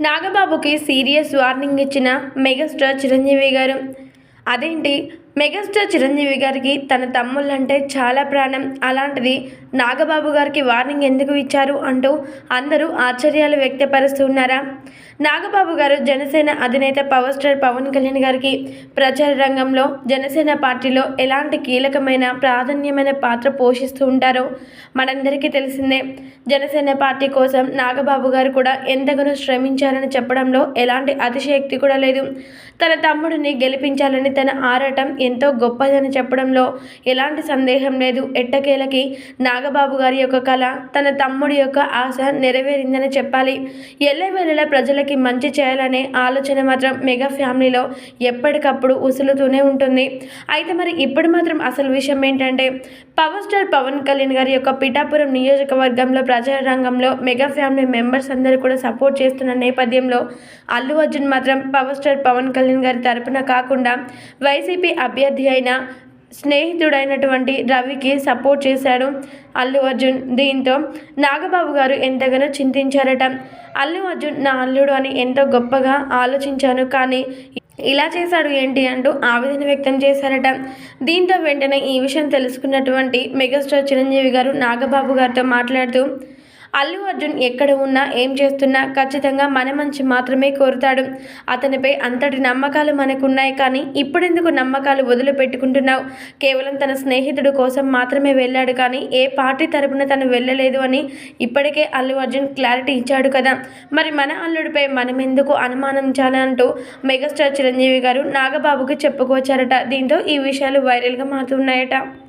నాగబాబుకి serious warning ఇచ్చిన megastar Chiranjeevi garu. అదేంటి? Megastar Chiranjeevi గారికి తన తమ్ముళ్ళంటే చాలా ప్రాణం. అలాంటిది నాగబాబు గారికి వార్నింగ్ ఎందుకు ఇచ్చారు అంటూ అందరూ ఆశ్చర్యాలు వ్యక్తపరుస్తున్నారా? నాగబాబు గారు జనసేన అధినేత పవర్ స్టార్ పవన్ కళ్యాణ్ గారికి ప్రచార రంగంలో జనసేన పార్టీలో ఎలాంటి కీలకమైన ప్రాధాన్యమైన పాత్ర పోషిస్తూ ఉంటారో మనందరికీ తెలిసిందే. జనసేన పార్టీ కోసం నాగబాబు గారు కూడా ఎంతగానో శ్రమించారని చెప్పడంలో ఎలాంటి అతిశయక్తి కూడా లేదు. తన తమ్ముడిని గెలిపించాలని తన ఆరాటం ఎంతో గొప్పదని చెప్పడంలో ఎలాంటి సందేహం లేదు. ఎట్టకేలకి నాగబాబు గారి యొక్క కళ తన తమ్ముడి యొక్క ఆశ నెరవేరిందని చెప్పాలి. ఎల్లవేళలా ప్రజలకి మంచి చేయాలనే ఆలోచన మాత్రం మెగా ఫ్యామిలీలో ఎప్పటికప్పుడు ఉసులుతూనే ఉంటుంది. అయితే మరి ఇప్పుడు మాత్రం అసలు విషయం ఏంటంటే పవర్ స్టార్ పవన్ కళ్యాణ్ గారి యొక్క పిఠాపురం నియోజకవర్గంలో ప్రజా రంగంలో మెగా ఫ్యామిలీ మెంబర్స్ అందరూ కూడా సపోర్ట్ చేస్తున్న నేపథ్యంలో అల్లు అర్జున్ మాత్రం పవర్ స్టార్ పవన్ కళ్యాణ్ గారి తరపున కాకుండా వైసీపీ అభ్యర్థి అయిన స్నేహితుడైనటువంటి రవికి సపోర్ట్ చేశాడు అల్లు అర్జున్. దీంతో నాగబాబు గారు ఎంతగానో చింతించారట. అల్లు అర్జున్ నా అల్లుడు అని ఎంతో గొప్పగా ఆలోచించాను కానీ ఇలా చేశాడు ఏంటి అంటూ ఆవేదన వ్యక్తం చేశారట. దీంతో వెంటనే ఈ విషయం తెలుసుకున్నటువంటి మెగాస్టార్ చిరంజీవి గారు నాగబాబు గారితో మాట్లాడుతూ అల్లు అర్జున్ ఎక్కడ ఉన్నా ఏం చేస్తున్నా ఖచ్చితంగా మన మంచి మాత్రమే కోరుతాడు. అతనిపై అంతటి నమ్మకాలు మనకున్నాయి కానీ ఇప్పుడెందుకు నమ్మకాలు వదిలిపెట్టుకుంటున్నావు? కేవలం తన స్నేహితుడు కోసం మాత్రమే వెళ్ళాడు కానీ ఏ పార్టీ తరపున తను వెళ్ళలేదు అని ఇప్పటికే అల్లు అర్జున్ క్లారిటీ ఇచ్చాడు కదా. మరి మన అల్లుడిపై మనం ఎందుకు అనుమానించాలంటూ మెగాస్టార్ చిరంజీవి గారు నాగబాబుకి చెప్పుకొచ్చారట. దీంతో ఈ విషయాలు వైరల్గా మారుతున్నాయట.